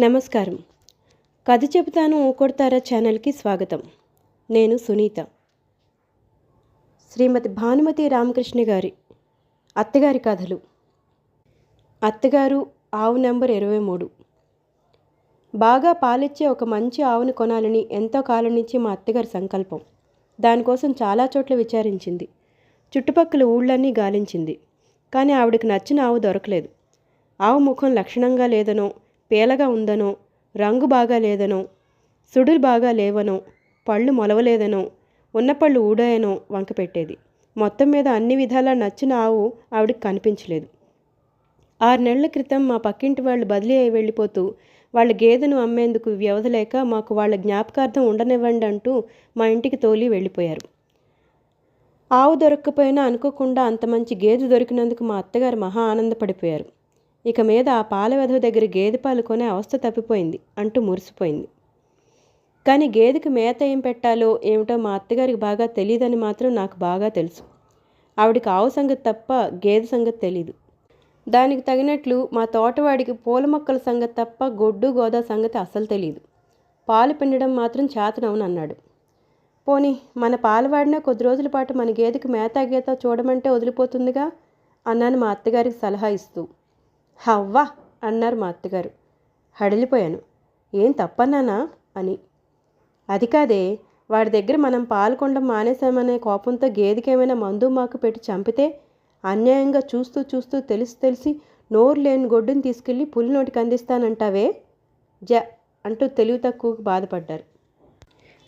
నమస్కారం. కథ చెబుతాను ఊకొడతారా ఛానల్కి స్వాగతం. నేను సునీత. శ్రీమతి భానుమతి రామకృష్ణ గారి అత్తగారి కథలు. అత్తగారు ఆవు నెంబర్ ఇరవై మూడు. బాగా పాలిచ్చే ఒక మంచి ఆవును కొనాలని ఎంతో కాలం నుంచి మా అత్తగారి సంకల్పం. దానికోసం చాలా చోట్ల విచారించింది. చుట్టుపక్కల ఊళ్ళన్నీ గాలించింది. కానీ ఆవిడకి నచ్చిన ఆవు దొరకలేదు. ఆవు ముఖం లక్షణంగా లేదనో పేలగా ఉందనో రంగు బాగా లేదనో సుడులు బాగా లేవనో పళ్ళు మొలవలేదనో ఉన్న పళ్ళు ఊడాయనో వంకపెట్టేది మొత్తం మీద అన్ని విధాలా నచ్చిన ఆవు ఆవిడకి కనిపించలేదు. ఆరు నెలల క్రితం మా పక్కింటి వాళ్ళు బదిలీ అయి వెళ్ళిపోతూ వాళ్ళ గేదెను అమ్మేందుకు వ్యవధలేక మాకు వాళ్ళ జ్ఞాపకార్థం ఉండనివ్వండి అంటూ మా ఇంటికి తోలి వెళ్ళిపోయారు. ఆవు దొరక్కపోయినా అనుకోకుండా అంత మంచి గేదె దొరికినందుకు మా అత్తగారు మహా ఆనందపడిపోయారు. ఇక మీద ఆ పాల వెధవ దగ్గర గేదె పాలు కొనే అవస్థ తప్పిపోయింది అంటూ మురిసిపోయింది. కానీ గేదెకి మేత ఏం పెట్టాలో ఏమిటో మా అత్తగారికి బాగా తెలియదని మాత్రం నాకు బాగా తెలుసు. ఆవిడికి ఆవు సంగతి తప్ప గేదె సంగతి తెలీదు. దానికి తగినట్లు మా తోటవాడికి పూల మొక్కల సంగతి తప్ప గొడ్డు గోదా సంగతి అస్సలు తెలియదు పాలు పిండడం మాత్రం చేతనవును అన్నాడు. పోనీ మన పాలవాడినా కొద్ది రోజుల పాటు మన గేదెకి మేత గీత చూడమంటే వదిలిపోతుందిగా? అన్నాను మా అత్తగారికి సలహా ఇస్తూ. హవ్వా అన్నారు మా అత్తగారు. హడలిపోయాను. ఏం తప్పన్నానా? అని. అది కాదే వాడి దగ్గర మనం పాల్కొండం మానేశామనే కోపంతో గేదెకేమైనా మందు మాకు పెట్టి చంపితే అన్యాయంగా చూస్తూ చూస్తూ తెలిసి తెలిసి నోరు లేని గొడ్డుని తీసుకెళ్ళి పులి నోటికి అందిస్తానంటావే? జ అంటూ తెలివి తక్కువకు బాధపడ్డారు.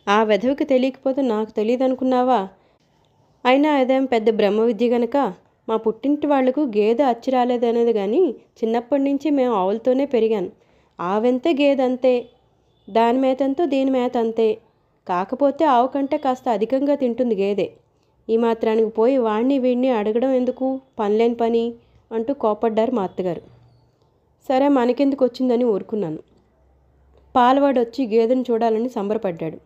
ఆ వెధవికి తెలియకపోతే నాకు తెలియదు అనుకున్నావా అయినా అదేం పెద్ద బ్రహ్మ విద్య గనక? మా పుట్టింటి వాళ్ళకు గేదె అచ్చి రాలేదనేది కానీ చిన్నప్పటి నుంచి మేము ఆవులతోనే పెరిగాను ఆవెంతే గేదె అంతే దాని మేతంతో దీని మేత అంతే. కాకపోతే ఆవు కంటే కాస్త అధికంగా తింటుంది గేదె. ఈ మాత్రానికి పోయి వాణ్ణి వీడిని అడగడం ఎందుకు? పనిలేని పని అంటూ కోపడ్డారు మా అత్తగారు. సరే మనకెందుకు వచ్చిందని ఊరుకున్నాను. పాలవాడు వచ్చి గేదెను చూడాలని సంబరపడ్డాడు.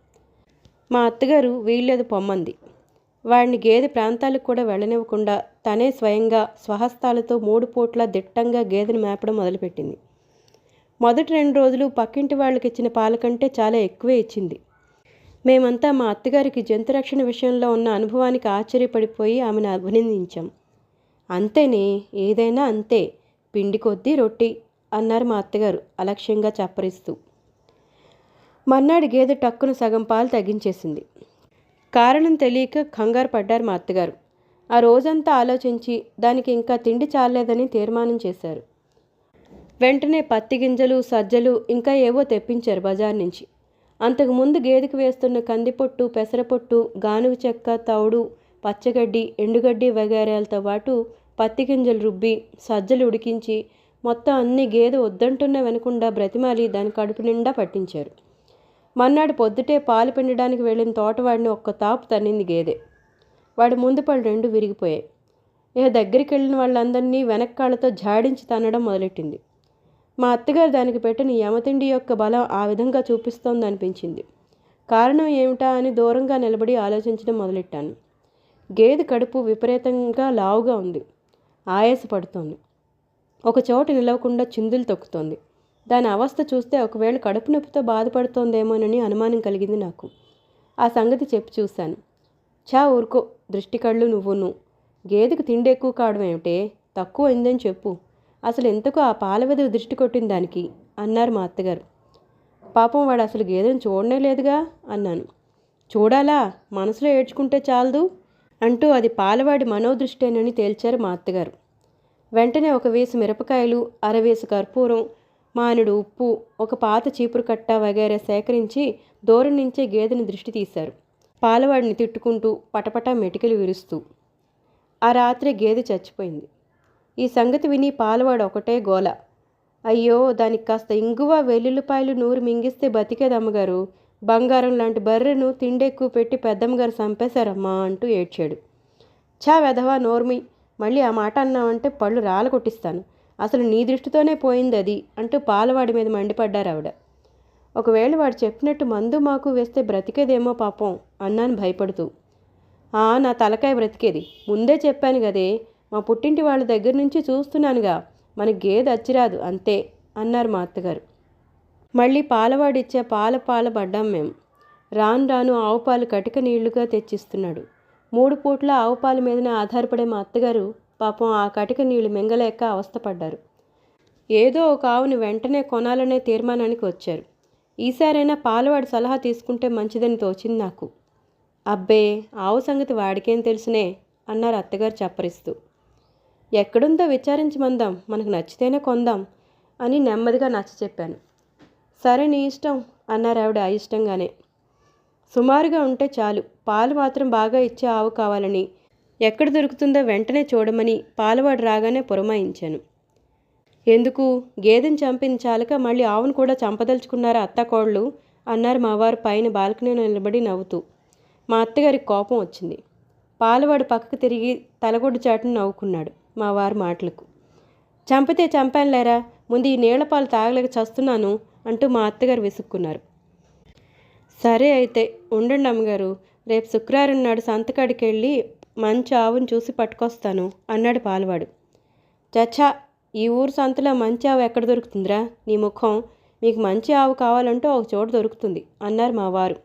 మా అత్తగారు వీల్లేదు పొమ్మంది. వాడిని గేదె ప్రాంతాలకు కూడా వెళ్ళనివ్వకుండా తనే స్వయంగా స్వహస్తాలతో మూడు పూట్ల దిట్టంగా గేదెను మేపడం మొదలుపెట్టింది. మొదటి రెండు రోజులు పక్కింటి వాళ్ళకి ఇచ్చిన పాల కంటే చాలా ఎక్కువే ఇచ్చింది. మేమంతా మా అత్తగారికి జంతు రక్షణ విషయంలో ఉన్న అనుభవానికి ఆశ్చర్యపడిపోయి ఆమెను అభినందించాం. అంతేనే ఏదైనా అంతే పిండి కొద్దీ రొట్టి అన్నారు మా అత్తగారు అలక్ష్యంగా చప్పరిస్తూ. మర్నాడు గేదె టక్కును సగం పాలు తగ్గించేసింది. కారణం తెలియక కంగారు పడ్డారు మా అత్తగారు. ఆ రోజంతా ఆలోచించి దానికి ఇంకా తిండి చాలేదని తీర్మానం చేశారు. వెంటనే పత్తి గింజలు సజ్జలు ఇంకా ఏవో తెప్పించారు బజార్ నుంచి. అంతకుముందు గేదెకు వేస్తున్న కందిపొట్టు పెసరపొట్టు గానుగ చెక్క తౌడు పచ్చగడ్డి ఎండుగడ్డి వగైరాలతో పాటు పత్తి గింజలు రుబ్బి సజ్జలు ఉడికించి మొత్తం అన్ని గేదె వద్దంటున్న వెనకుండా బ్రతిమాలి దాని కడుపు నిండా పట్టించారు. మర్నాడు పొద్దుటే పాలు పిండడానికి వెళ్ళిన తోటవాడిని ఒక్క తాపు తన్నింది గేదె. వాడి ముందు పళ్ళు రెండు విరిగిపోయాయి. ఇక దగ్గరికి వెళ్ళిన వాళ్ళందరినీ వెనక్కాళ్ళతో జాడించి తన్నడం మొదలెట్టింది. మా అత్తగారు దానికి పెట్టిన యమతిండి యొక్క బలం ఆ విధంగా చూపిస్తోంది అనిపించింది కారణం ఏమిటా అని దూరంగా నిలబడి ఆలోచించడం మొదలెట్టాను. గేదె కడుపు విపరీతంగా లావుగా ఉంది. ఆయాసపడుతోంది. ఒక చోట నిలవకుండా చిందులు తొక్కుతోంది. దాని అవస్థ చూస్తే ఒకవేళ కడుపు నొప్పితో బాధపడుతోందేమోనని అనుమానం కలిగింది నాకు. ఆ సంగతి చెప్పి చూశాను. చా ఊరుకో దృష్టి కళ్ళు నువ్వును. గేదెకు తిండి ఎక్కువ కావడం ఏమిటే? తక్కువ అయిందని చెప్పు. అసలు ఎంతకు ఆ పాల వెదవి దృష్టి కొట్టింది దానికి? అన్నారు మా అత్తగారు. పాపం వాడు అసలు గేదెను చూడనే లేదుగా? అన్నాను. చూడాలా? మనసులో ఏడ్చుకుంటే చాలదు? అంటూ అది పాలవాడి మనోదృష్టేనని తేల్చారు మా అత్తగారు. వెంటనే ఒక వేసి మిరపకాయలు అరవేసు కర్పూరం మానుడు ఉప్పు ఒక పాత చీపురు కట్ట వగైరా సేకరించి దూరం నుంచే గేదెని దృష్టి తీశారు. పాలవాడిని తిట్టుకుంటూ పటపటా మెటికలు విరుస్తూ. ఆ రాత్రి గేదె చచ్చిపోయింది. ఈ సంగతి విని పాలవాడు ఒకటే గోల. అయ్యో దానికి కాస్త ఇంగువ వెల్లుల్లిపాయలు నూరు మింగిస్తే బతికేదమ్మగారు. బంగారం లాంటి బర్రెను తిండెక్కువ పెట్టి పెద్దమ్మగారు చంపేశారమ్మా అంటూ ఏడ్చాడు. చా వెధవా నోర్మి మళ్ళీ ఆ మాట అన్నావంటే పళ్ళు రాలగొట్టిస్తాను. అసలు నీ దృష్టితోనే పోయింది అది అంటూ పాలవాడి మీద మండిపడ్డారు ఆవిడ. ఒకవేళ వాడు చెప్పినట్టు మందు మాకు వేస్తే బ్రతికేదేమో పాపం అన్నాను భయపడుతూ. ఆ నా తలకాయ బ్రతికేది. ముందే చెప్పాను కదే. మా పుట్టింటి వాళ్ళ దగ్గర నుంచి చూస్తున్నానుగా. మన గేదె అచ్చిరాదు అంతే అన్నారు మా అత్తగారు. మళ్ళీ పాలవాడిచ్చే పాల పాల పడ్డాం మేము రాను రాను ఆవు పాలు కటిక నీళ్ళుగా తెచ్చిస్తున్నాడు. మూడు పూట్ల ఆవు పాల మీదనే ఆధారపడే మా అత్తగారు పాపం ఆ కటిక నీళ్ళు మింగలేక అవస్థపడ్డారు. ఏదో ఒక ఆవుని వెంటనే కొనాలనే తీర్మానానికి వచ్చారు. ఈసారైనా పాలవాడి సలహా తీసుకుంటే మంచిదని తోచింది నాకు. అబ్బే ఆవు సంగతి వాడికేం తెలుసునే? అన్నారు అత్తగారు చప్పరిస్తూ. ఎక్కడుందో విచారించమందాం మనకు నచ్చితేనే కొందాం అని నెమ్మదిగా నచ్చ చెప్పాను. సరే నీ ఇష్టం అన్నారు ఆవిడ అయిష్టంగానే. సుమారుగా ఉంటే చాలు పాలు మాత్రం బాగా ఇచ్చే ఆవు కావాలని ఎక్కడ దొరుకుతుందో వెంటనే చూడమని పాలవాడు రాగానే పురమాయించాను. ఎందుకు? గేదెని చంపింది చాలక మళ్ళీ ఆవును కూడా చంపదలుచుకున్నారా అత్తకోళ్ళు అన్నారు మావారు పైన బాల్కనీ నిలబడి నవ్వుతూ. మా అత్తగారికి కోపం వచ్చింది. పాలవాడు పక్కకు తిరిగి తలగొడ్డు చాటును నవ్వుకున్నాడు మా వారి మాటలకు. చంపితే చంపానులేరా? ముందు ఈ నీళ్ళ పాలు తాగలేక చస్తున్నాను అంటూ మా అత్తగారు విసుక్కున్నారు. సరే అయితే ఉండండి అమ్మగారు. రేపు శుక్రవారం నాడు సంతకాడికి వెళ్ళి మంచి ఆవును చూసి పట్టుకొస్తాను అన్నాడు పాలవాడు. చచ్చా ఈ ఊరు సంతలో మంచి ఆవు ఎక్కడ దొరుకుతుందిరా? నీ ముఖం మీకు మంచి ఆవు కావాలంటే ఒక చోట దొరుకుతుంది అన్నారు మా వారు.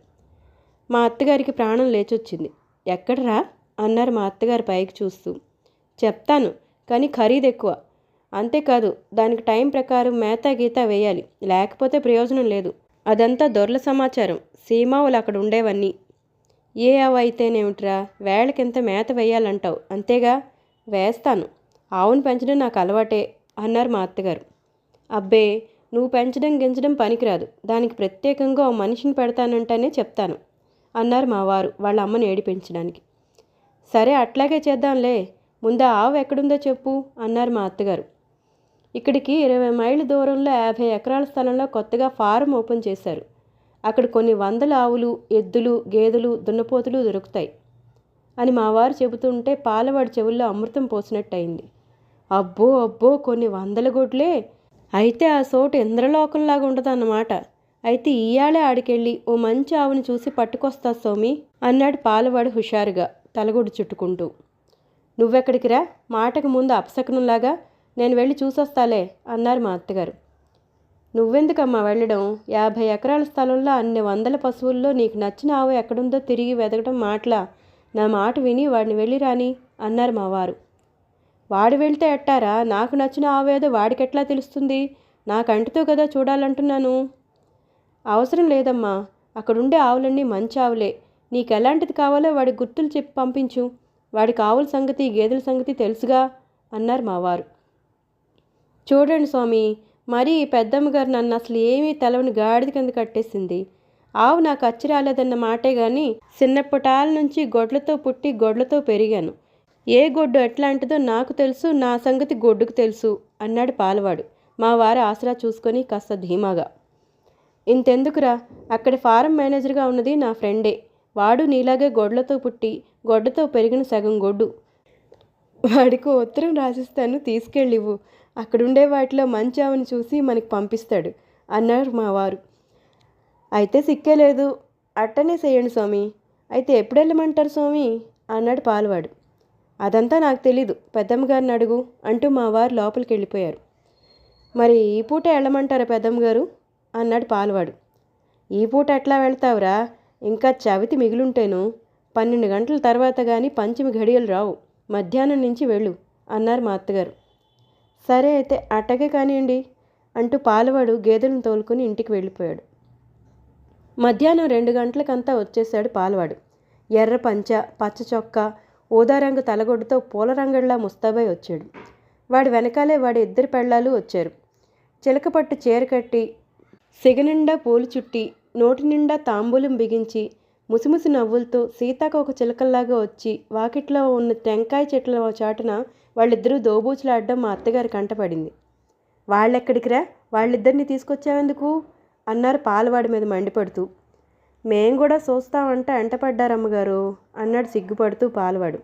మా అత్తగారికి ప్రాణం లేచొచ్చింది. ఎక్కడరా? అన్నారు మా అత్తగారు పైకి చూస్తూ. చెప్తాను కానీ ఖరీదు ఎక్కువ. అంతేకాదు దానికి టైం ప్రకారం మేత గీత వేయాలి. లేకపోతే ప్రయోజనం లేదు. అదంతా దొరల సమాచారం. సీమావులు అక్కడ ఉండేవన్నీ. ఏ ఆవు అయితేనేమిట్రా? వేళకింత మేత వేయాలంటావు? అంతేగా? వేస్తాను. ఆవును పెంచడం నాకు అలవాటే అన్నారు మా అత్తగారు. అబ్బే నువ్వు పెంచడం గించడం పనికిరాదు. దానికి ప్రత్యేకంగా ఓ మనిషిని పెడతానంటేనే చెప్తాను అన్నారు మా వారు వాళ్ళ అమ్మని ఏడిపించడానికి. సరే అట్లాగే చేద్దాంలే. ముందు ఆవు ఎక్కడుందో చెప్పు అన్నారు మా అత్తగారు. ఇక్కడికి ఇరవై మైళ్ళ దూరంలో యాభై ఎకరాల స్థలంలో కొత్తగా ఫారం ఓపెన్ చేశారు. అక్కడ కొన్ని వందల ఆవులు ఎద్దులు గేదెలు దున్నపోతులు దొరుకుతాయి. అని మా వారు చెబుతుంటే పాలవాడి చెవుల్లో అమృతం పోసినట్టయింది. అబ్బో అబ్బో కొన్ని వందల గొడ్లే! అయితే ఆ చోటు ఇంద్రలోకంలాగా ఉండదన్నమాట. అయితే ఇయ్యాలే ఆడికెళ్ళి ఓ మంచి ఆవుని చూసి పట్టుకొస్తా సోమి అన్నాడు పాలవాడు హుషారుగా తలగొడు చుట్టుకుంటూ. నువ్వెక్కడికిరా మాటకు ముందు అపశకనంలాగా నేను వెళ్ళి చూసొస్తాలే అన్నారు మా అత్తగారు. నువ్వెందుకమ్మా వెళ్ళడం? యాభై ఎకరాల స్థలంలో అన్ని వందల పశువుల్లో నీకు నచ్చిన ఆవు ఎక్కడుందో తిరిగి వెతకడం మాటలా. నా మాట విని వాడిని వెళ్ళి రాని అన్నారు మా వారు. వాడు వెళ్తే ఎట్టారా? నాకు నచ్చిన ఆవేదో వాడికెట్లా తెలుస్తుంది? నా కంటితో కదా చూడాలంటున్నాను. అవసరం లేదమ్మా. అక్కడుండే ఆవులన్నీ మంచి ఆవులే. నీకు ఎలాంటిది కావాలో వాడి గుర్తులు చెప్పి పంపించు. వాడికి ఆవుల సంగతి గేదెల సంగతి తెలుసుగా అన్నారు మా వారు. చూడండి స్వామి మరి పెద్దమ్మ గారు నన్ను అసలు ఏమీ తెలవని గాడిద కింద కట్టేసింది. ఆవు నాకు అచ్చి రాలేదన్న మాటే గాని చిన్నప్పటాల నుంచి గొడ్లతో పుట్టి గొడ్లతో పెరిగాను. ఏ గొడ్డు ఎట్లాంటిదో నాకు తెలుసు నా సంగతి గొడ్డుకు తెలుసు అన్నాడు పాలవాడు. మా వారు ఆసరా చూసుకొని కాస్త ధీమాగా. ఇంతెందుకురా? అక్కడ ఫారం మేనేజర్గా ఉన్నది నా ఫ్రెండే. వాడు నీలాగే గొడ్లతో పుట్టి గొడ్డతో పెరిగిన సగం గొడ్డు. వాడికి ఉత్తరం రాసిస్తాను తీసుకెళ్ళివు అక్కడుండే వాటిలో మంచి ఆవుని చూసి మనకి పంపిస్తాడు. అన్నారు మా వారు. అయితే సిక్కే లేదు. అట్టనే చేయండి స్వామి. అయితే ఎప్పుడు వెళ్ళమంటారు స్వామి? అన్నాడు పాలవాడు. అదంతా నాకు తెలీదు. పెద్దమ్మ గారిని అడుగు అంటూ మా వారు లోపలికి వెళ్ళిపోయారు. మరి ఈ పూట వెళ్ళమంటారా పెద్దమ్మ గారు అన్నాడు పాలవాడు. ఈ పూట ఎట్లా వెళ్తావురా? ఇంకా చవితి మిగిలుంటేను పన్నెండు గంటల తర్వాత కానీ పంచమి ఘడియలు రావు. మధ్యాహ్నం నుంచి వెళ్ళు అన్నారు మా అత్తగారు. సరే అయితే అట్టగే కానివ్వండి అంటూ పాలవాడు గేదెలను తోలుకుని ఇంటికి వెళ్ళిపోయాడు. మధ్యాహ్నం రెండు గంటలకంతా వచ్చేశాడు పాలవాడు. ఎర్ర పంచ పచ్చ చొక్కా ఊదారంగు తలగొడ్డుతో పూల రంగడిలా ముస్తాబై వచ్చాడు. వాడి వెనకాలే వాడి ఇద్దరు పెళ్ళాలు వచ్చారు. చిలకపట్టు చీర కట్టి సిగనిండా పూలు చుట్టి నోటి నిండా తాంబూలం బిగించి ముసిముసి నవ్వులతో సీతాకోక చిలకల్లాగా వచ్చి వాకిట్లో ఉన్న టెంకాయ చెట్ల చాటున వాళ్ళిద్దరూ దోబూచులాడడం మా అత్తగారి కంటపడింది వాళ్ళెక్కడికిరా? వాళ్ళిద్దరిని తీసుకొచ్చావెందుకు? అన్నారు పాలవాడి మీద మండిపడుతూ. మేం కూడా చూస్తామంటే అంటపడ్డారమ్మగారు అన్నాడు సిగ్గుపడుతూ పాలవాడు.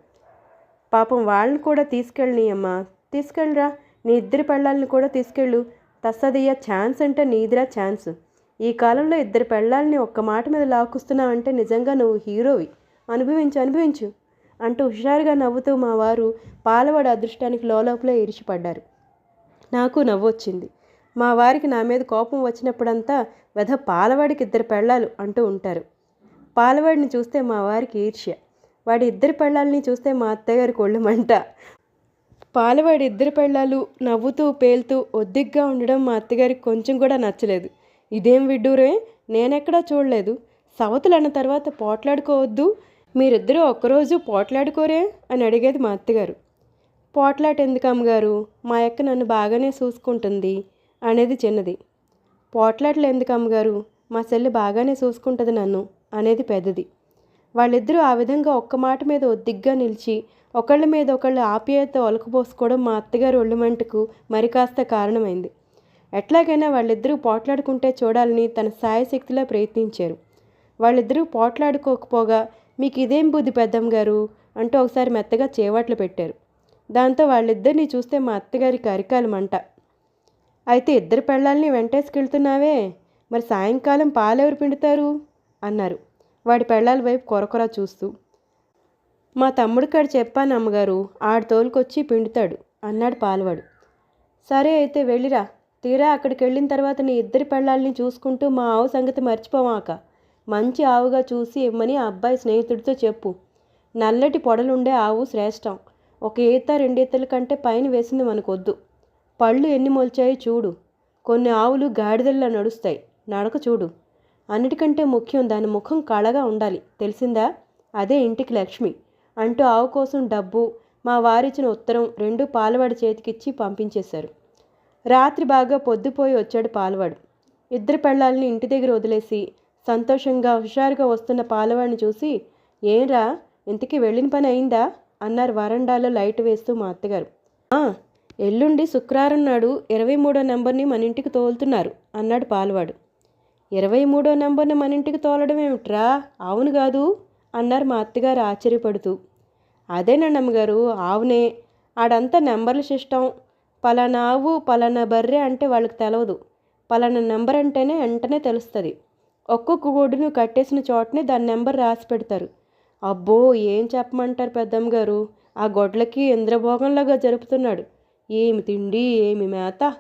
పాపం వాళ్ళని కూడా తీసుకెళ్ళని అమ్మా తీసుకెళ్ళరా నీ ఇద్దరి పెళ్ళాలని కూడా తీసుకెళ్ళు. తస్సదయ్య ఛాన్స్ అంటే నీదిరా ఛాన్స్. ఈ కాలంలో ఇద్దరు పెళ్ళాలని ఒక్క మాట మీద లాక్కుస్తున్నావంటే నిజంగా నువ్వు హీరోవి. అనుభవించు అనుభవించు. అంటూ హుషారుగా నవ్వుతూ మా వారు పాలవాడి అదృష్టానికి లోలోపల ఇరిచిపడ్డారు నాకు నవ్వొచ్చింది మా వారికి నా మీద కోపం వచ్చినప్పుడంతా వెధ పాలవాడికి ఇద్దరు పెళ్ళాలు అంటూ ఉంటారు. పాలవాడిని చూస్తే మా వారికి ఈర్ష్య. వాడి ఇద్దరు పెళ్ళాలని చూస్తే మా అత్తగారి ఒళ్ళు మంట పాలవాడి ఇద్దరు పెళ్ళాలు నవ్వుతూ పేలుతూ ఒద్దిగ్గా ఉండడం మా అత్తగారికి కొంచెం కూడా నచ్చలేదు. ఇదేం విడ్డూరే? నేనెక్కడా చూడలేదు. సవతులు అన్న తర్వాత పోట్లాడుకోవద్దు. మీరిద్దరూ ఒక్కరోజు పోట్లాడుకోరే? అని అడిగేది మా అత్తగారు. పోట్లాట ఎందుకు అమ్మగారు మా అక్క నన్ను బాగానే చూసుకుంటుంది అనేది చిన్నది. పోట్లాటలు ఎందుకు అమ్మగారు మా చెల్లి బాగానే చూసుకుంటుంది నన్ను అనేది పెద్దది. వాళ్ళిద్దరూ ఆ విధంగా ఒక్క మాట మీద ఒద్దిగ్గా నిలిచి ఒకళ్ళ మీద ఒకళ్ళు ఆప్యాయత ఒలకపోసుకోవడం మా అత్తగారు ఒళ్ళుమంటకు మరి కాస్త కారణమైంది. ఎట్లాగైనా వాళ్ళిద్దరూ పోట్లాడుకుంటే చూడాలని తన సాయశక్తిలా ప్రయత్నించారు. వాళ్ళిద్దరూ పోట్లాడుకోకపోగా మీకు ఇదేం బుద్ధి పెద్దమ్మ గారు? అంటూ ఒకసారి మెత్తగా చేవాట్లు పెట్టారు. దాంతో వాళ్ళిద్దరిని చూస్తే మా అత్తగారికి అరికాలు మంట. అయితే ఇద్దరు పెళ్ళాలని వెంటేసుకెళ్తున్నావే? మరి సాయంకాలం పాలెవరు పిండుతారు? అన్నారు. వాడి పెళ్ళాల వైపు కొరకొర చూస్తూ. మా తమ్ముడు కాడు చెప్పాను అమ్మగారు ఆడు తోలుకొచ్చి పిండుతాడు అన్నాడు పాలవాడు. సరే అయితే వెళ్ళిరా తీరా అక్కడికి వెళ్ళిన తర్వాత నీ ఇద్దరి పెళ్ళాలని చూసుకుంటూ మా ఆవు సంగతి మర్చిపోమాక. మంచి ఆవుగా చూసి ఇమ్మని ఆ అబ్బాయి స్నేహితుడితో చెప్పు. నల్లటి పొడలుండే ఆవు శ్రేష్టం. ఒక ఈత రెండీతల కంటే పైన వేసింది మనకొద్దు. పళ్ళు ఎన్ని మొలిచాయి చూడు. కొన్ని ఆవులు గాడిదల్లా నడుస్తాయి. నడక చూడు. అన్నిటికంటే ముఖ్యం దాని ముఖం కళగా ఉండాలి. తెలిసిందా? అదే ఇంటికి లక్ష్మి. అంటూ ఆవు కోసం డబ్బు మా వారిచ్చిన ఉత్తరం రెండు పాలవాడి చేతికిచ్చి పంపించేశారు. రాత్రి బాగా పొద్దుపోయి వచ్చాడు పాలవాడు. ఇద్దరు పెళ్ళాలని ఇంటి దగ్గర వదిలేసి సంతోషంగా హుషారుగా వస్తున్న పాలవాడిని చూసి ఏంరా ఇంతకీ వెళ్ళిన పని అయిందా? అన్నారు వరండాలో లైట్ వేస్తూ మా అత్తగారు. ఎల్లుండి శుక్రవారం నాడు ఇరవై మూడో నెంబర్ని మన ఇంటికి తోలుతున్నారు అన్నాడు పాలవాడు. ఇరవై మూడో నెంబర్ని మన ఇంటికి తోలడం ఏమిట్రా? అవును కాదు అన్నారు మా అత్తగారు ఆశ్చర్యపడుతూ. అదేనండి అమ్మగారు ఆవునే. ఆడంతా నెంబర్ల సిస్టం. పలానా ఆవు పలానా బర్రె అంటే వాళ్ళకి తెలవదు. పలానా నెంబర్ అంటేనే వెంటనే తెలుస్తుంది. ఒక్కొక్క గొడ్డును కట్టేసిన చోటనే దాని నెంబర్ రాసి పెడతారు. అబ్బో ఏం చెప్పమంటారు పెద్దమ్మ గారు? ఆ గొడ్లకి ఇంద్రభోగంలాగా జరుపుతున్నాడు. ఏమి తిండి ఏమి మేత?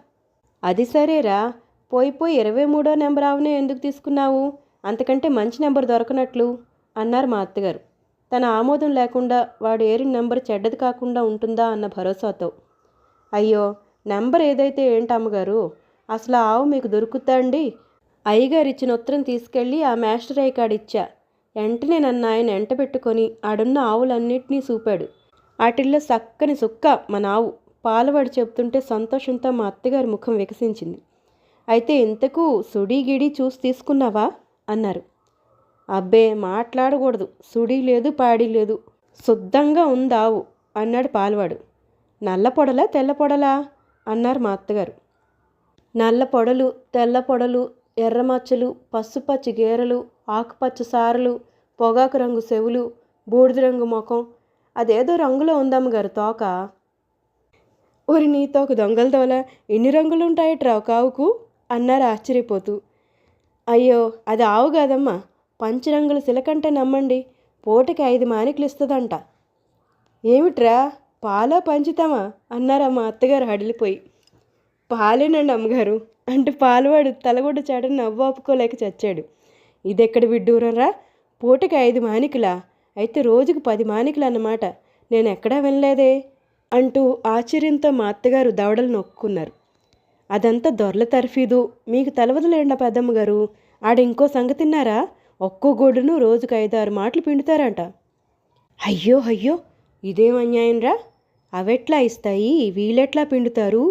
అది సరేరా. పోయి పోయి ఇరవై మూడో నెంబర్ ఆవునే ఎందుకు తీసుకున్నావు? అంతకంటే మంచి నెంబర్ దొరకనట్లు అన్నారు మా అత్తగారు. తన ఆమోదం లేకుండా వాడు ఏరిన నెంబర్ చెడ్డది కాకుండా ఉంటుందా అన్న భరోసాతో. అయ్యో నెంబర్ ఏదైతే ఏంటమ్మగారు అసలు ఆవు మీకు దొరుకుతా అండి అయ్యగారు ఇచ్చిన ఉత్తరం తీసుకెళ్ళి ఆ మాస్టర్ అయ్య కాడిచ్చా వెంటనే నన్ను ఆయన ఎంట పెట్టుకొని ఆడున్న ఆవులన్నిటినీ చూపాడు వాటిల్లో చక్కని సుక్క మన ఆవు పాలవాడు చెప్తుంటే సంతోషంతో మా అత్తగారి ముఖం వికసించింది. అయితే ఇంతకు సుడిగిడి చూసి తీసుకున్నావా? అన్నారు. అబ్బే మాట్లాడకూడదు. సుడి లేదు పాడి లేదు. శుద్ధంగా ఉందావు అన్నాడు పాలవాడు. నల్ల పొడలా తెల్ల పొడలా? అన్నారు మా అత్తగారు. నల్ల పొడలు తెల్ల పొడలు ఎర్ర మచ్చలు గేరలు ఆకుపచ్చ సారలు పొగాకు రంగు చెవులు బూడిద రంగు ముఖం. అదేదో రంగులో ఉందమ్మగారు తోక. ఒరి నీ తోక దొంగల దోల ఎన్ని రంగులు ఉంటాయట్రా ఒక ఆవుకు అన్నారు ఆశ్చర్యపోతూ. అయ్యో అది ఆవు కాదమ్మా. పంచరంగుల సిలకంటే నమ్మండి. పూటకి ఐదు మానికలు ఇస్తుందంట. ఏమిట్రా? పాలా పంచుతామా అన్నారమ్మా అత్తగారు హడిలిపోయి. పాలేనండి అమ్మగారు. అంటూ పాలవాడు తలగొడ్డ చాట నవ్వు ఆపుకోలేక చచ్చాడు. ఇదెక్కడ విడ్డూరరా? పూటకి ఐదు మానికులా? అయితే రోజుకు పది మానికలు అన్నమాట నేను ఎక్కడా వినలేదే? అంటూ ఆశ్చర్యంతో మా అత్తగారు దవడలు నొక్కున్నారు. అదంతా దొరల తర్ఫీదు. మీకు తెలవదులేండి పెద్దమ్మ గారు ఆడ ఇంకో సంగతి తిన్నారా? ఒక్కో గోడును రోజుకు ఐదారు మాటలు పిండుతారంట. అయ్యో అయ్యో! ఇదేం అన్యాయం రా అవెట్లా ఇస్తాయి? వీళ్ళెట్లా పిండుతారు?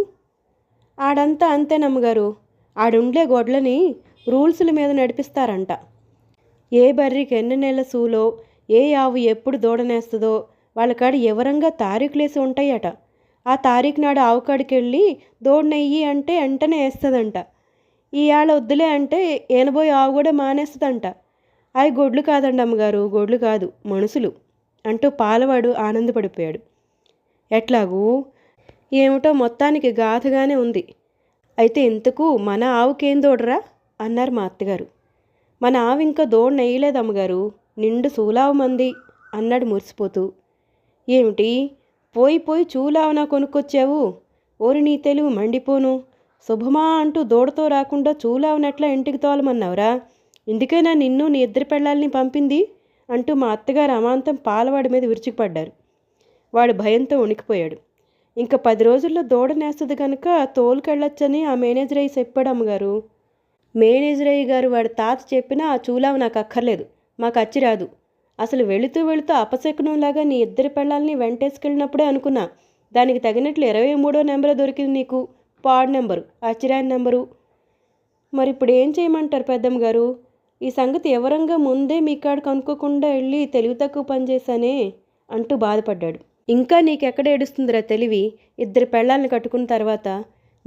ఆడంతా అంతేనమ్మగారు ఆడుండే గొడ్లని రూల్స్ల మీద నడిపిస్తారంట. ఏ బర్రికి ఎన్ని నెలల సూలో ఏ ఆవు ఎప్పుడు దూడనేస్తుందో వాళ్ళకాడ వివరంగా తారీఖులేసి ఉంటాయట. ఆ తారీఖు నాడు ఆవు కాడికి వెళ్ళి దూడనెయ్యి అంటే వెంటనే వేస్తుందంట ఈయాళ వద్దులే అంటే ఏనబోయి ఆవు కూడా మానేస్తుందంట. అవి గొడ్లు కాదండి అమ్మగారు గొడ్లు కాదు మనుషులు అంటూ పాలవాడు ఆనందపడిపోయాడు. ఎట్లాగూ ఏమిటో మొత్తానికి గాథగానే ఉంది. అయితే ఇంతకు మన ఆవుకేం దూడరా అన్నారు మా అత్తగారు. మన ఆవు ఇంకా దోడు నెయ్యలేదు అమ్మగారు నిండు సూలావు మంది అన్నాడు మురిసిపోతూ. ఏమిటి? పోయి పోయి చూలావునా కొనుక్కొచ్చావు? ఓరి నీ తెలివి మండిపోను. శుభమా అంటూ దూడతో రాకుండా చూలావునట్లా ఇంటికి తోలమన్నావురా? ఇందుకైనా నిన్ను నీ ఇద్దరి పెళ్ళాలని పంపింది? అంటూ మా అత్తగారు అమాంతం పాలవాడి మీద విరుచుకుపడ్డారు. వాడు భయంతో ఉనికిపోయాడు ఇంకా పది రోజుల్లో దూడ నేస్తుంది కనుక తోలుకెళ్ళొచ్చని ఆ మేనేజర్ అయ్యి చెప్పాడు అమ్మగారు. మేనేజర్ అయ్య గారు వాడి తాత చెప్పినా ఆ చూలావు నాకు అక్కర్లేదు మాకు అచ్చి రాదు. అసలు వెళుతూ వెళుతూ అపశకునంలాగా నీ ఇద్దరి పెళ్ళాలని వెంటేసుకెళ్ళినప్పుడే అనుకున్నా దానికి తగినట్లు ఇరవై మూడో నెంబర్ దొరికింది నీకు పాడ్ నెంబరు అచ్చిరాని నెంబరు. మరి ఇప్పుడు ఏం చేయమంటారు పెద్దమ్మ గారు ఈ సంగతి ఎవరంగా ముందే మీ కాడికి అనుకోకుండా వెళ్ళి తెలివి తక్కువ పనిచేశానే అంటూ బాధపడ్డాడు. ఇంకా నీకెక్కడ ఏడుస్తుందిరా తెలివి? ఇద్దరు పెళ్ళాలను కట్టుకున్న తర్వాత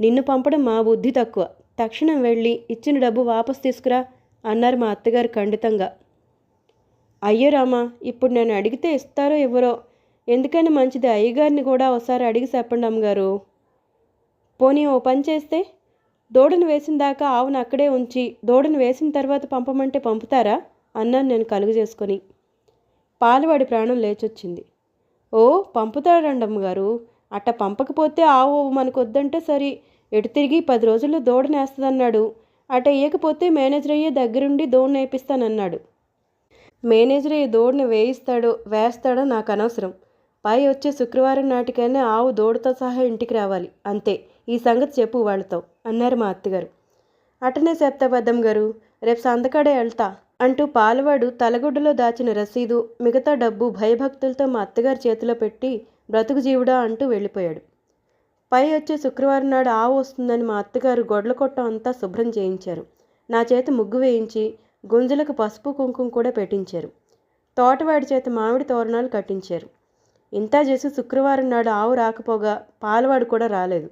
నిన్ను పంపడం మా బుద్ధి తక్కువ. తక్షణం వెళ్ళి ఇచ్చిన డబ్బు వాపస్ తీసుకురా అన్నారు మా అత్తగారు ఖండితంగా. అయ్యో రామా ఇప్పుడు నేను అడిగితే ఇస్తారో ఇవ్వరో ఎందుకైనా మంచిది అయ్యగారిని కూడా ఒకసారి అడిగి చెప్పండి అమ్మగారు. పోనీ ఓ పని చేస్తే? దూడను వేసిన దాకా ఆవును అక్కడే ఉంచి దూడను వేసిన తర్వాత పంపమంటే పంపుతారా? అన్నాను నేను కలుగు చేసుకొని. పాలవాడి ప్రాణం లేచొచ్చింది. ఓ పంపుతాడండమ్మ గారు. అట్ట పంపకపోతే ఆవు మనకు వద్దంటే సరి. ఎటు తిరిగి పది రోజుల్లో దూడనేస్తుందన్నాడు అట ఇయ్యకపోతే మేనేజర్ అయ్యే దగ్గరుండి దోడు నేపిస్తానన్నాడు. మేనేజర్ ఈ దూడని వేయిస్తాడో వేస్తాడో నాకు అనవసరం పై వచ్చే శుక్రవారం నాటికైనా ఆవు దూడతో సహా ఇంటికి రావాలి. అంతే. ఈ సంగతి చెప్పు వాళ్ళతో అన్నారు మా అత్తగారు. అటనే చెప్తా పెద్దమ్మ గారు. రేపు సందకాడే వెళ్తా అంటూ పాలవాడు తలగుడ్డలో దాచిన రసీదు మిగతా డబ్బు భయభక్తులతో మా అత్తగారి చేతిలో పెట్టి బ్రతుకు జీవుడా అంటూ వెళ్ళిపోయాడు. పై వచ్చే శుక్రవారం నాడు ఆవు వస్తుందని మా అత్తగారు గొడ్ల కొట్టం అంతా శుభ్రం చేయించారు. నా చేత ముగ్గు వేయించి గుంజలకు పసుపు కుంకుమ కూడా పెట్టించారు. తోటవాడి చేత మామిడి తోరణాలు కట్టించారు. ఇంతా చేసి శుక్రవారం నాడు ఆవు రాకపోగా పాలవాడు కూడా రాలేదు.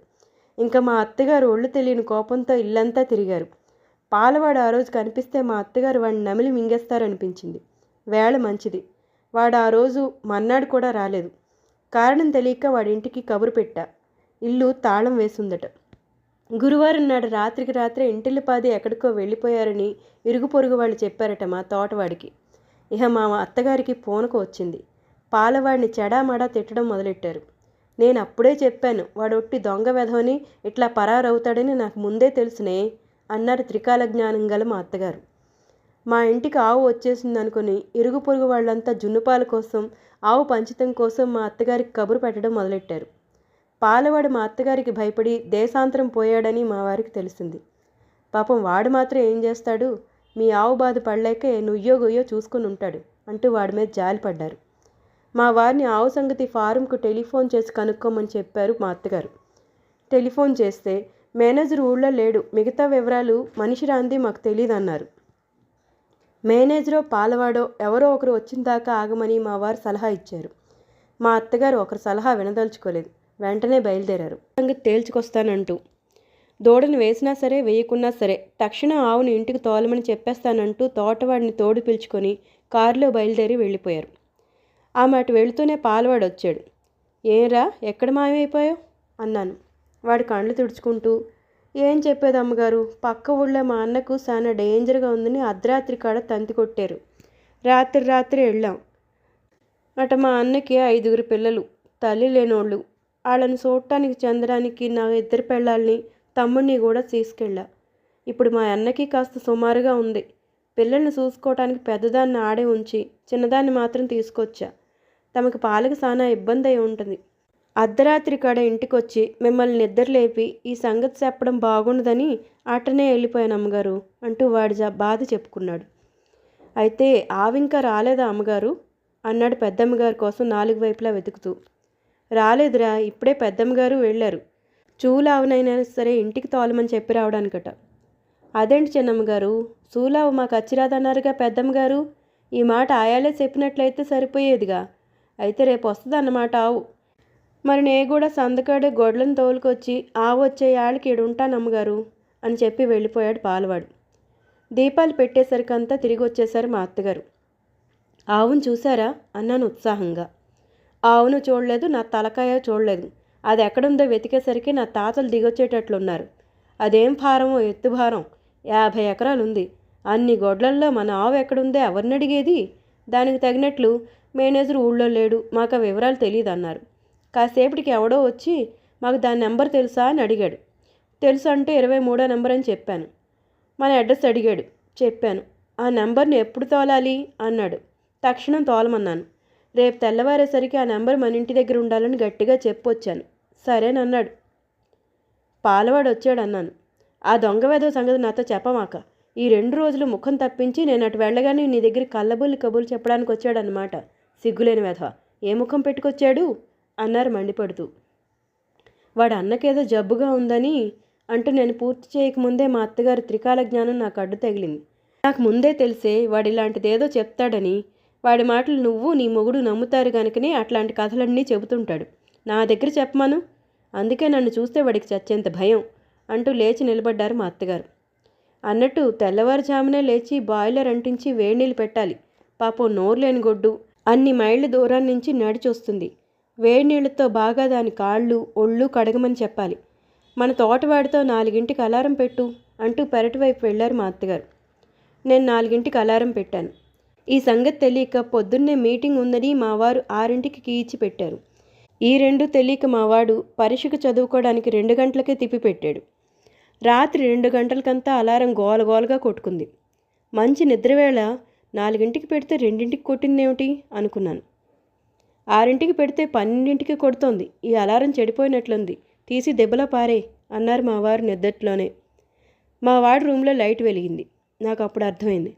ఇంకా మా అత్తగారు ఒళ్ళు తెలియని కోపంతో ఇల్లంతా తిరిగారు. పాలవాడు ఆ రోజు కనిపిస్తే మా అత్తగారు వాడిని నమిలి మింగేస్తారనిపించింది. వేళ మంచిది. వాడు ఆ రోజు మన్నాడు కూడా రాలేదు. కారణం తెలియక వాడింటికి కబురు పెట్టా. ఇల్లు తాళం వేసుందట. గురువారం నాడు రాత్రికి రాత్రే ఇంటిల్లిపాది ఎక్కడికో వెళ్ళిపోయారని ఇరుగు పొరుగు వాళ్ళు చెప్పారట మా తోటవాడికి. ఇహ మా అత్తగారికి పూనకు వచ్చింది. పాలవాడిని చెడామడా తిట్టడం మొదలెట్టారు. నేను అప్పుడే చెప్పాను వాడొట్టి దొంగ వెధవని ఇట్లా పరారవుతాడని నాకు ముందే తెలుసునే. అన్నారు త్రికాల జ్ఞానం గల మా అత్తగారు. మా ఇంటికి ఆవు వచ్చేసింది అనుకుని ఇరుగు పొరుగు వాళ్ళంతా జున్నుపాల కోసం ఆవు పంచితం కోసం మా అత్తగారికి కబురు పెట్టడం మొదలెట్టారు. పాలవాడు మా అత్తగారికి భయపడి దేశాంతరం పోయాడని మా వారికి తెలిసింది. పాపం వాడు మాత్రం ఏం చేస్తాడు? మీ ఆవు బాధ పడలేకే నుయ్యో గుయ్యో చూసుకుని ఉంటాడు అంటూ వాడి మీద జాలిపడ్డారు మా వారిని ఆవు సంగతి ఫారంకు టెలిఫోన్ చేసి కనుక్కోమని చెప్పారు మా అత్తగారు. టెలిఫోన్ చేస్తే మేనేజర్ ఊళ్ళో లేడు. మిగతా వివరాలు మనిషి రాంది మాకు తెలియదు అన్నారు మేనేజరో పాలవాడో ఎవరో ఒకరు వచ్చిన దాకా ఆగమని మా వారు సలహా ఇచ్చారు. మా అత్తగారు ఒకరు సలహా వినదలుచుకోలేదు. వెంటనే బయలుదేరారు. సంగతి తేల్చుకొస్తానంటూ. దూడను వేసినా సరే వేయకున్నా సరే తక్షణం ఆవును ఇంటికి తోలమని చెప్పేస్తానంటూ తోటవాడిని తోడు పిలుచుకొని కారులో బయలుదేరి వెళ్ళిపోయారు. ఆ అటు వెళుతూనే పాలవాడు వచ్చాడు. ఏరా ఎక్కడ మాయమైపోయావు? అన్నాను. వాడి కళ్ళు తుడుచుకుంటూ ఏం చెప్పేది అమ్మగారు? పక్క ఊళ్ళో మా అన్నకు చాలా డేంజర్గా ఉందని అర్ధరాత్రి కాడ తంతి కొట్టారు. రాత్రి రాత్రి వెళ్ళాం. అట మా అన్నకి ఐదుగురు పిల్లలు తల్లి లేనోళ్ళు. వాళ్ళని చూడటానికి చెందడానికి నా ఇద్దరు పిల్లల్ని తమ్ముడిని కూడా తీసుకెళ్ళా. ఇప్పుడు మా అన్నకి కాస్త సుమారుగా ఉంది. పిల్లల్ని చూసుకోవటానికి పెద్దదాన్ని ఆడే ఉంచి చిన్నదాన్ని మాత్రం తీసుకొచ్చా. తమకు పాలకు చాలా ఇబ్బంది అయి ఉంటుంది. అర్ధరాత్రి కాడ ఇంటికొచ్చి మిమ్మల్ని నిద్రలేపి ఈ సంగతి చెప్పడం బాగుండదని అటనే వెళ్ళిపోయాను అమ్మగారు అంటూ వాడి బాధ చెప్పుకున్నాడు. అయితే ఆవింకా రాలేదా అమ్మగారు? అన్నాడు పెద్దమ్మగారి కోసం నాలుగు వైపులా వెతుకుతూ. రాలేదురా ఇప్పుడే పెద్దమ్మగారు వెళ్ళారు. చూలావునైనా సరే ఇంటికి తోలమని చెప్పి రావడానికట. అదేంటి చిన్నమ్మగారు? సూలావు మాకు అచ్చిరాదన్నారుగా పెద్దమ్మగారు? ఈ మాట ఆయాలే చెప్పినట్లయితే సరిపోయేదిగా. అయితే రేపు వస్తుంది అన్నమాట ఆవు. మరి నే కూడా సందకాడే గొడ్లను తోలుకొచ్చి ఆవు వచ్చే యాళ్ళకి ఈడుంటాను అని చెప్పి వెళ్ళిపోయాడు పాలవాడు. దీపాలు పెట్టేసరికంతా తిరిగి వచ్చేశారు మా అత్తగారు. ఆవును చూసారా అన్నాను ఉత్సాహంగా. ఆవును చూడలేదు నా తలకాయ చూడలేదు. అది ఎక్కడుందో వెతికేసరికి నా తాతలు దిగొచ్చేటట్లున్నారు. అదేం భారమో ఎత్తు భారం? యాభై ఎకరాలు ఉంది అన్ని గొడ్లల్లో మన ఆవు ఎక్కడుందో ఎవరిని అడిగేది? దానికి తగినట్లు మేనేజర్ ఊళ్ళో లేడు మాకు ఆ వివరాలు తెలియదు అన్నారు కాసేపటికి ఎవడో వచ్చి మాకు దాని నెంబర్ తెలుసా అని అడిగాడు. తెలుసు అంటే ఇరవై మూడో నెంబర్ అని చెప్పాను. మన అడ్రస్ అడిగాడు. చెప్పాను. ఆ నెంబర్ని ఎప్పుడు తోలాలి? అన్నాడు. తక్షణం తోలమన్నాను. రేపు తెల్లవారేసరికి ఆ నెంబర్ మన ఇంటి దగ్గర ఉండాలని గట్టిగా చెప్పొచ్చాను. సరేనన్నాడు పాలవాడు వచ్చాడు అన్నాను. ఆ దొంగ వేధవ సంగతి నాతో చెప్పమాక ఈ రెండు రోజులు ముఖం తప్పించి నేను అటు వెళ్ళగానే నీ దగ్గర కళ్ళబుల్లి కబుర్లు చెప్పడానికి వచ్చాడనమాట సిగ్గులేని వేధవ. ఏ ముఖం పెట్టుకొచ్చాడు? అన్నారు మండిపడుతూ. వాడు అన్నకేదో జబ్బుగా ఉందని అంటూ నేను పూర్తి చేయకముందే మా అత్తగారి త్రికాల జ్ఞానం నాకు అడ్డు తగిలింది. నాకు ముందే తెలిసే వాడు ఇలాంటిదేదో చెప్తాడని వాడి మాటలు నువ్వు నీ మొగుడు నమ్ముతారు కనుకనే అట్లాంటి కథలన్నీ చెబుతుంటాడు. నా దగ్గర చెప్పమను? అందుకే నన్ను చూస్తే వాడికి చచ్చేంత భయం అంటూ లేచి నిలబడ్డారు మా అత్తగారు. అన్నట్టు తెల్లవారుజామునే లేచి బాయిలర్ అంటించి వేడి నీళ్ళు పెట్టాలి. పాపం నోరు లేని గొడ్డు అన్ని మైళ్ళ దూరం నుంచి నడిచి వస్తుంది వేడి నీళ్ళతో బాగా దాని కాళ్ళు ఒళ్ళు కడగమని చెప్పాలి. మన తోటవాడితో నాలుగింటికి అలారం పెట్టు అంటూ పెరటి వైపు వెళ్ళారు మా అత్తగారు. నేను నాలుగింటికి అలారం పెట్టాను. ఈ సంగతి తెలియక పొద్దున్నే మీటింగ్ ఉందని మా వారు ఆరింటికి కీచి పెట్టారు. ఈ రెండు తెలియక మావాడు పరీక్షకు చదువుకోవడానికి రెండు గంటలకే తిప్పి పెట్టాడు. రాత్రి రెండు గంటలకంతా అలారం గోలగోలగా కొట్టుకుంది. మంచి నిద్రవేళ నాలుగింటికి పెడితే రెండింటికి కొట్టిందేమిటి? అనుకున్నాను. ఆరింటికి పెడితే పన్నెండింటికి కొడుతోంది. ఈ అలారం చెడిపోయినట్లుంది. తీసి దెబ్బలా పారే అన్నారు మా వారు నిద్దట్లోనే. మా వాడి రూమ్లో లైట్ వెలిగింది. నాకు అప్పుడు అర్థమైంది.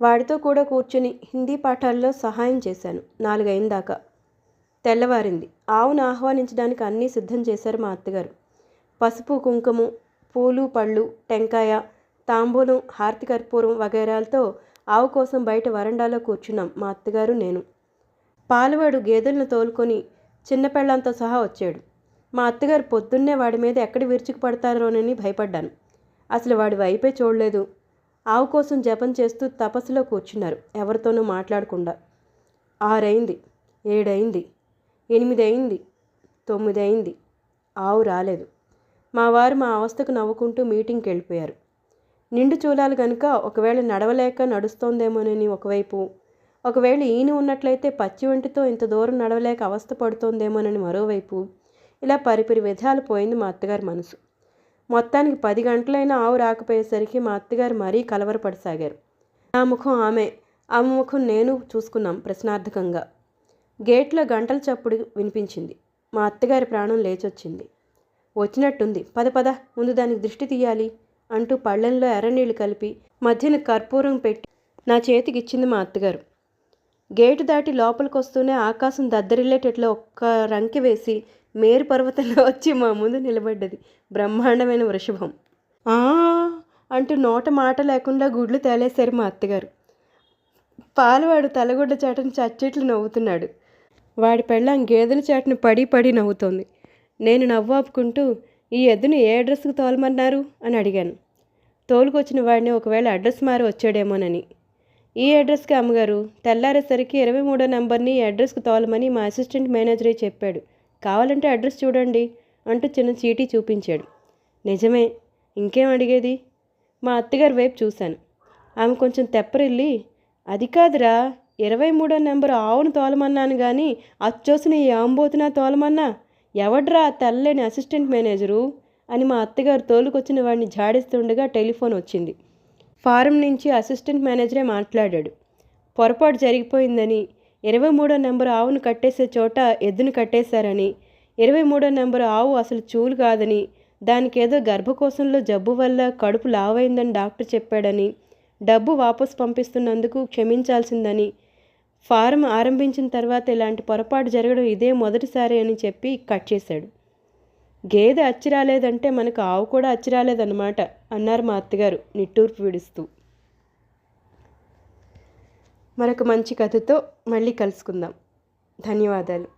వాడితో కూడా కూర్చుని హిందీ పాఠాల్లో సహాయం చేశాను. నాలుగైన దాకా తెల్లవారింది. ఆవును ఆహ్వానించడానికి అన్నీ సిద్ధం చేశారు మా అత్తగారు. పసుపు కుంకుమ పూలు పళ్ళు టెంకాయ తాంబూలం హారతి కర్పూరం వగైరాలతో ఆవు కోసం బయట వరండాలో కూర్చున్నాం. మా అత్తగారు నేను. పాలవాడు గేదెలను తోలుకొని చిన్నపెళ్ళంతో సహా వచ్చాడు. మా అత్తగారు పొద్దున్నే వాడి మీద ఎక్కడ విరుచుకు పడతారోనని భయపడ్డాను. అసలు వాడి వైపే చూడలేదు. ఆవు కోసం జపం చేస్తూ తపస్సులో కూర్చున్నారు ఎవరితోనూ మాట్లాడకుండా. ఆరైంది ఏడైంది ఎనిమిది అయింది తొమ్మిది అయింది ఆవు రాలేదు. మా వారు మా అవస్థకు నవ్వుకుంటూ మీటింగ్కి వెళ్ళిపోయారు. నిండు చూలాలు కనుక ఒకవేళ నడవలేక నడుస్తోందేమోనని ఒకవైపు ఒకవేళ ఈయన ఉన్నట్లయితే పచ్చి వంటితో ఇంత దూరం నడవలేక అవస్థ పడుతోందేమోనని మరోవైపు ఇలా పరిపరి విధాలు పోయింది మా అత్తగారి మనసు. మొత్తానికి పది గంటలైనా ఆవు రాకపోయేసరికి మా అత్తగారు మరీ కలవరపడసాగారు. నా ముఖం ఆమె ఆమె ముఖం నేను చూసుకున్నాం ప్రశ్నార్థకంగా. గేట్లో గంటల చప్పుడు వినిపించింది. మా అత్తగారి ప్రాణం లేచొచ్చింది. వచ్చినట్టుంది. పద పద ముందు దానికి దృష్టి తీయాలి అంటూ పళ్ళెంలో ఎర్రనీళ్ళు కలిపి మధ్యన కర్పూరం పెట్టి నా చేతికి ఇచ్చింది మా అత్తగారు. గేటు దాటి లోపలికి వస్తూనే ఆకాశం దద్దరిల్లేటట్లు ఒక్క రంకి వేసి మేరు పర్వతంలో వచ్చి మా ముందు నిలబడ్డది. బ్రహ్మాండమైన వృషభం. ఆ! అంటూ నోట మాట లేకుండా గుడ్లు తేలేశారు మా అత్తగారు. పాలవాడు తలగుడ్డ చాటని చచ్చెట్లు నవ్వుతున్నాడు. వాడి పెళ్ళం గేదెల చాటును పడి పడి నవ్వుతోంది. నేను నవ్వాపుకుంటూ ఈ ఎద్దుని ఏ అడ్రస్కి తోలమన్నారు? అని అడిగాను. తోలుకొచ్చిన వాడిని ఒకవేళ అడ్రస్ మారి వచ్చాడేమోనని. ఈ అడ్రస్కి అమ్మగారు తెల్లారేసరికి ఇరవై మూడో నెంబర్ని అడ్రస్కి తోలమని మా అసిస్టెంట్ మేనేజరే చెప్పాడు. కావాలంటే అడ్రస్ చూడండి అంటూ చిన్న చీటీ చూపించాడు. నిజమే ఇంకేం అడిగేది? మా అత్తగారి వైపు చూశాను. ఆమె కొంచెం తెప్పరిల్లి అది కాదురా ఇరవై మూడో నెంబర్ ఆవును తోలమన్నాను కానీ అచ్చోసిన ఈ ఆంబోతునా తోలమన్నా? ఎవడ్రా తెల్లని అసిస్టెంట్ మేనేజరు? అని మా అత్తగారు తోలుకొచ్చిన వాడిని జాడిస్తుండగా టెలిఫోన్ వచ్చింది. ఫారం నుంచి అసిస్టెంట్ మేనేజరే మాట్లాడాడు. పొరపాటు జరిగిపోయిందని ఇరవై మూడో నెంబర్ ఆవును కట్టేసే చోట ఎద్దును కట్టేశారని ఇరవై మూడో నెంబర్ ఆవు అసలు చూలు కాదని దానికి ఏదో గర్భకోశంలో జబ్బు వల్ల కడుపు లావైందని డాక్టర్ చెప్పాడని డబ్బు వాపసు పంపిస్తున్నందుకు క్షమించాల్సిందని ఫారం ఆరంభించిన తర్వాత ఇలాంటి పొరపాటు జరగడం ఇదే మొదటిసారి అని చెప్పి కట్ చేశాడు. గేదె అచ్చి రాలేదంటే మనకు ఆవు కూడా అచ్చి రాలేదన్నమాట అన్నారు మా అత్తగారు నిట్టూర్పు విడుస్తూ. మరొక మంచి కథతో మళ్ళీ కలుసుకుందాం. ధన్యవాదాలు.